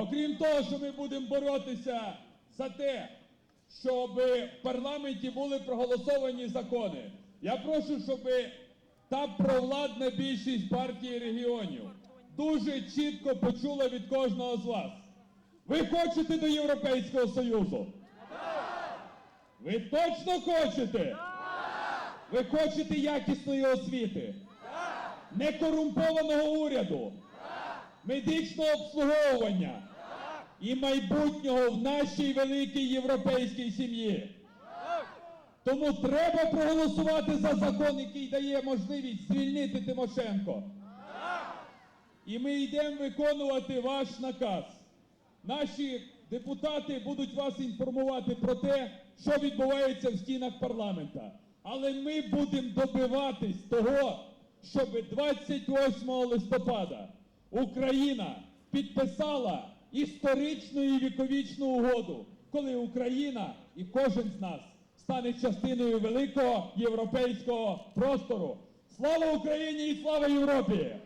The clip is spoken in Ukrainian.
Окрім того, що ми будемо боротися за те, щоб в парламенті були проголосовані закони. Я прошу, щоб та провладна більшість партії регіонів дуже чітко почула від кожного з вас. Ви хочете до Європейського Союзу? Ви точно хочете? Ви хочете якісної освіти? Некорумпованого уряду? Медичного обслуговування? І майбутнього в нашій великій європейській сім'ї. Тому треба проголосувати за закон, який дає можливість звільнити Тимошенко. І ми йдемо виконувати ваш наказ. Наші депутати будуть вас інформувати про те, що відбувається в стінах парламента. Але ми будемо добиватись того, щоб 28 листопада Україна підписала історичну і віковічну угоду, коли Україна і кожен з нас стане частиною великого європейського простору. Слава Україні і слава Європі!